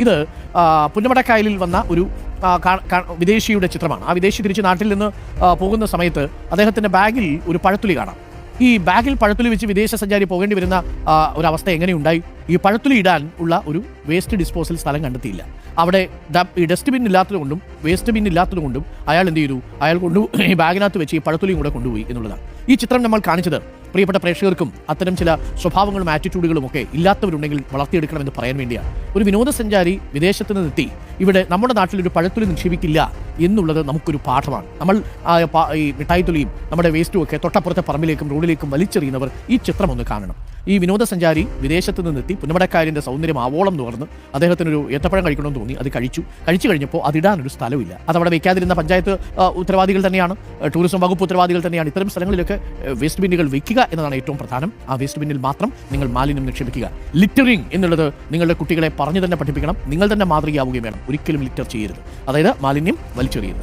ഇത് പുന്നമടക്കായലിൽ വന്ന ഒരു വിദേശിയുടെ ചിത്രമാണ്. ആ വിദേശി തിരിച്ച് നാട്ടിൽ നിന്ന് പോകുന്ന സമയത്ത് അദ്ദേഹത്തിന്റെ ബാഗിൽ ഒരു പഴത്തുലി കാണാം. ഈ ബാഗിൽ പഴത്തുലി വെച്ച് വിദേശ സഞ്ചാരി പോകേണ്ടി വരുന്ന ഒരവസ്ഥ എങ്ങനെയുണ്ടായി? ഈ പഴത്തുലി ഇടാൻ ഉള്ള ഒരു വേസ്റ്റ് ഡിസ്പോസൽ സ്ഥലം കണ്ടെത്തിയില്ല. അവിടെ ഈ ഡസ്റ്റ്ബിൻ ഇല്ലാത്തതുകൊണ്ടും വേസ്റ്റ് ബിൻ ഇല്ലാത്തതുകൊണ്ടും അയാൾ എന്ത് ചെയ്തു? അയാൾ കൊണ്ടു ഈ ബാഗിനകത്ത് വെച്ച് ഈ പഴത്തുലിയും കൂടെ കൊണ്ടുപോയി എന്നുള്ളതാണ്. ഈ ചിത്രം നമ്മൾ കാണിച്ചത് പ്രിയപ്പെട്ട പ്രേക്ഷകർക്കും അത്തരം ചില സ്വഭാവങ്ങളും ആറ്റിറ്റ്യൂഡുകളും ഒക്കെ ഇല്ലാത്തവരുണ്ടെങ്കിൽ വളർത്തിയെടുക്കണമെന്ന് പറയാൻ വേണ്ടിയാണ്. ഒരു വിനോദസഞ്ചാരി വിദേശത്ത് നിന്നെത്തി ഇവിടെ നമ്മുടെ നാട്ടിൽ ഒരു പഴത്തുലി നിക്ഷേപിക്കില്ല എന്നുള്ളത് നമുക്കൊരു പാഠമാണ്. നമ്മൾ ഈ മിഠായി മിഠായിത്തുലിയും നമ്മുടെ വേസ്റ്റും ഒക്കെ തൊട്ടപ്പുറത്തെ പറമ്പിലേക്കും റോഡിലേക്കും വലിച്ചെറിയുന്നവർ ഈ ചിത്രം ഒന്ന് കാണണം. ഈ വിനോദസഞ്ചാരി വിദേശത്ത് നിന്നെത്തി പുന്നമടക്കായലിന്റെ സൗന്ദര്യം ആവോളം തുടർന്ന് അദ്ദേഹത്തിന് ഒരു ഏത്തപ്പഴം കഴിക്കണമെന്ന് തോന്നി. അത് കഴിച്ചു. കഴിച്ചു കഴിഞ്ഞപ്പോൾ അതിടാനൊരു സ്ഥലമില്ല അതവിടെ വെക്കാതിരുന്ന പഞ്ചായത്ത് ഉത്തരവാദികൾ തന്നെയാണ്. ടൂറിസം വകുപ്പ് ഉത്തരവാദികൾ തന്നെയാണ്. ഇത്തരം സ്ഥലങ്ങളിലൊക്കെ വേസ്റ്റ് ബിന്നുകൾ വെക്കുക എന്നതാണ് ഏറ്റവും പ്രധാനം. ആ വേസ്റ്റ് ബിന്നിൽ മാത്രം നിങ്ങൾ മാലിന്യം നിക്ഷേപിക്കുക. ലിറ്ററിംഗ് എന്നുള്ളത് നിങ്ങളുടെ കുട്ടികളെ പറഞ്ഞു തന്നെ പഠിപ്പിക്കണം. നിങ്ങൾ തന്നെ മാതൃകയാവുകയും വേണം. ഒരിക്കലും ലിറ്റർ ചെയ്യരുത്. അതായത് മാലിന്യം വലിച്ചെറിയരുത്.